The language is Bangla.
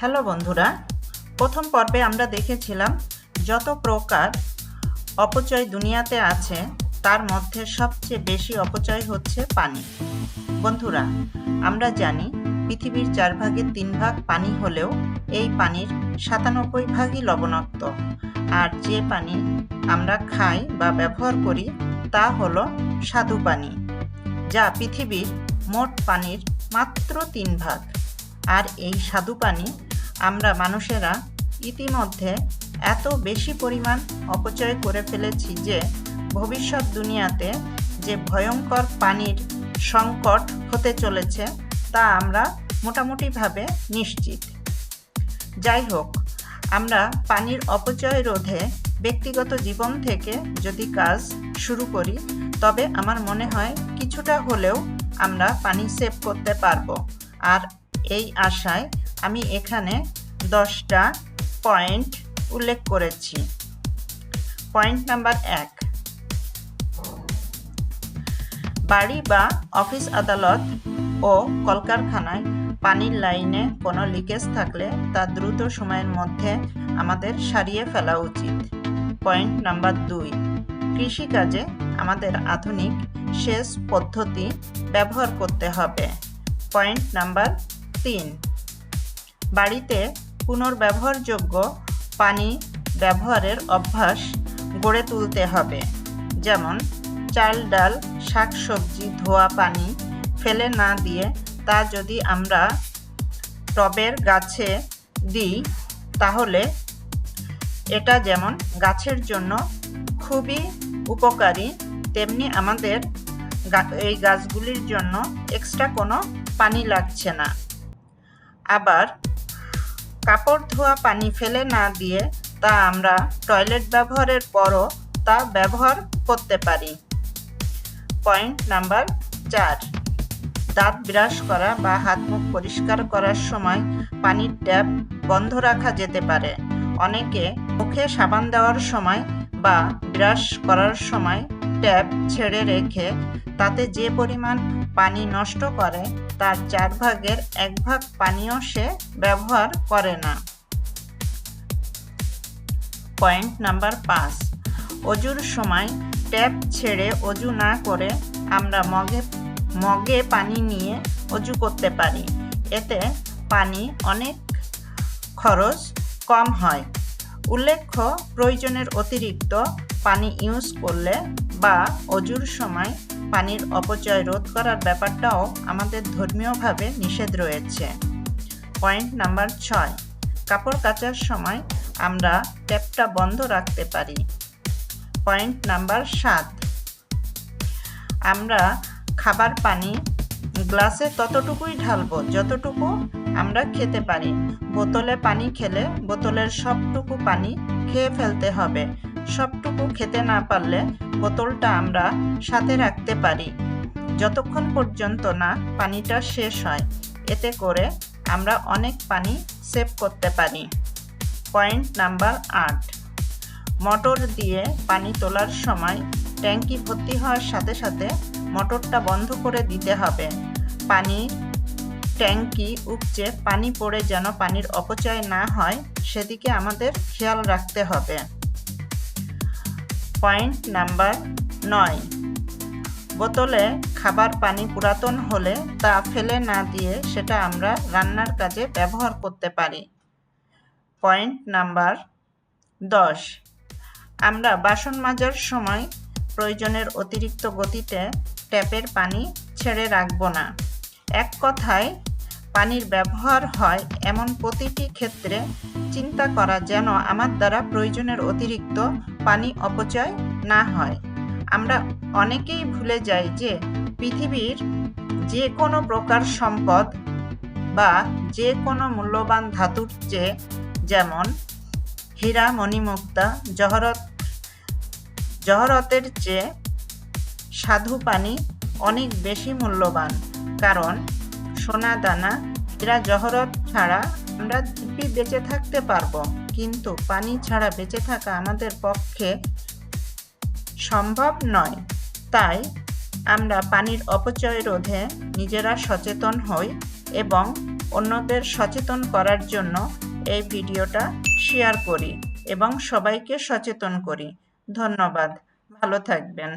হ্যালো বন্ধুরা, প্রথম পর্বে আমরা দেখেছিলাম যত প্রকার অপচয় দুনিয়াতে আছে, তার মধ্যে সবচেয়ে বেশি অপচয় হচ্ছে পানি। বন্ধুরা, আমরা জানি পৃথিবীর চার ভাগের তিন ভাগ পানি হলেও এই পানির সাতানব্বই ভাগই লবণাক্ত। আর যে পানি আমরা খাই বা ব্যবহার করি, তা হলো স্বাদু পানি, যা পৃথিবীর মোট পানির মাত্র তিন ভাগ। আর এই স্বাদু পানি আমরা মানুষেরা ইতিমধ্যে এত বেশি পরিমাণ অপচয় করে ফেলেছি যে ভবিষ্যৎ দুনিয়াতে যে ভয়ঙ্কর পানির সংকট হতে চলেছে তা আমরা মোটামুটিভাবে নিশ্চিত। যাই হোক, আমরা পানির অপচয় রোধে ব্যক্তিগত জীবন থেকে যদি কাজ শুরু করি, তবে আমার মনে হয় কিছুটা হলেও আমরা পানি সেভ করতে পারব। আর এই আশায় আমি এখানে দশটা পয়েন্ট উল্লেখ করেছি। পয়েন্ট নাম্বার এক, বাড়ি বা অফিস আদালত ও কলকারখানায় পানির লাইনে কোনো লিকেজ থাকলে তা দ্রুত সময়ের মধ্যে আমাদের সারিয়ে ফেলা উচিত। পয়েন্ট নাম্বার দুই, কৃষিকাজে আমাদের আধুনিক সেচ পদ্ধতি ব্যবহার করতে হবে। পয়েন্ট নাম্বার তিন। বাড়িতে পুনর্ব্যবহারযোগ্য পানি ব্যবহারের অভ্যাস গড়ে তুলতে হবে, যেমন চাল, ডাল, শাকসবজি, ধোয়া পানি ফেলে না দিয়ে তা যদি আমরা টবের গাছে দিই, তাহলে এটা যেমন গাছের জন্য খুবই উপকারী, তেমনি আমাদের এই গাছগুলির জন্য এক্সট্রা কোনো পানি লাগছে না। আবার কাপড় ধোয়া পানি ফেলে না দিয়ে তা আমরা টয়লেট ব্যবহারের পরও তা ব্যবহার করতে পারি। পয়েন্ট নাম্বার চার। দাঁত ব্রাশ করা বা হাত মুখ পরিষ্কার করার সময় পানির ট্যাপ বন্ধ রাখা যেতে পারে। অনেকে মুখে সাবান দেওয়ার সময় বা ব্রাশ করার সময় ট্যাপ ছেড়ে রেখে তাতে যে পরিমাণ পানি নষ্ট করে, তার চার ভাগের এক ভাগ পানিও সে ব্যবহার করে না। পয়েন্ট নাম্বার পাঁচ। অজুর সময় ট্যাপ ছেড়ে অজু না করে আমরা মগে মগে পানি নিয়ে অজু করতে পারি। এতে পানি অনেক খরচ কম হয়। উল্লেখ্য, প্রয়োজনের অতিরিক্ত পানি ইউজ করলে বা অজুর সময় পানির অপচয় রোধ করার ব্যাপারটাও আমাদের ধর্মীয়ভাবে নিষেধ রয়েছে। পয়েন্ট নাম্বার ছয়, কাপড় কাচার সময় আমরা ট্যাপটা বন্ধ রাখতে পারি। পয়েন্ট নাম্বার সাত, আমরা খাবার পানি গ্লাসে ততটুকুই ঢালবো, যতটুকু আমরা খেতে পারি। বোতলে পানি খেলে বোতলের সবটুকু পানি খেয়ে ফেলতে হবে। সবটুকু খেতে না পারলে বোতলটা আমরা সাথে রাখতে পারি। যতক্ষণ পর্যন্ত না পানিটা শেষ হয়, এতে করে আমরা অনেক পানি সেভ করতে পারি। পয়েন্ট নাম্বার আট। মোটর দিয়ে পানি তোলার সময় ট্যাঙ্কি ভর্তি হওয়ার সাথে সাথে মোটরটা বন্ধ করে দিতে হবে। পানি, ট্যাঙ্কি উপচে পানি পড়ে যেন পানির অপচয় না হয়, সেদিকে আমাদের খেয়াল রাখতে হবে। পয়েন্ট নাম্বার নয় বোতলে খাবার পানি পুরাতন হলে তা ফেলে না দিয়ে সেটা আমরা রান্নার কাজে ব্যবহার করতে পারি। পয়েন্ট নাম্বার দশ। আমরা বাসন মাজার সময় প্রয়োজনের অতিরিক্ত গতিতে ট্যাপের পানি ছেড়ে রাখব না। এক কথায় পানির ব্যবহার হয়, এমন প্রতিটি ক্ষেত্রে চিন্তা করা যেন আমার দ্বারা প্রয়োজনের অতিরিক্ত পানি অপচয় না হয়। আমরা অনেকেই ভুলে যাই যে পৃথিবীর যে কোনো প্রকার সম্পদ বা যে কোনো মূল্যবান ধাতুর চেয়ে যেমন হীরা, মণিমুক্তা, জহরত, জহরতের চেয়ে সাধু পানি অনেক বেশি মূল্যবান। কারণ সোনা দানা হীরা জহরত ছাড়া আমরা দিব্যি বেঁচে থাকতে পারব। কিন্তু পানি ছাড়া বেঁচে থাকা আমাদের পক্ষে সম্ভব নয়। তাই আমরা পানির অপচয় রোধে নিজেরা সচেতন হই এবং অন্যদের সচেতন করার জন্য এই ভিডিওটা শেয়ার করি এবং সবাইকে সচেতন করি। ধন্যবাদ। ভালো থাকবেন।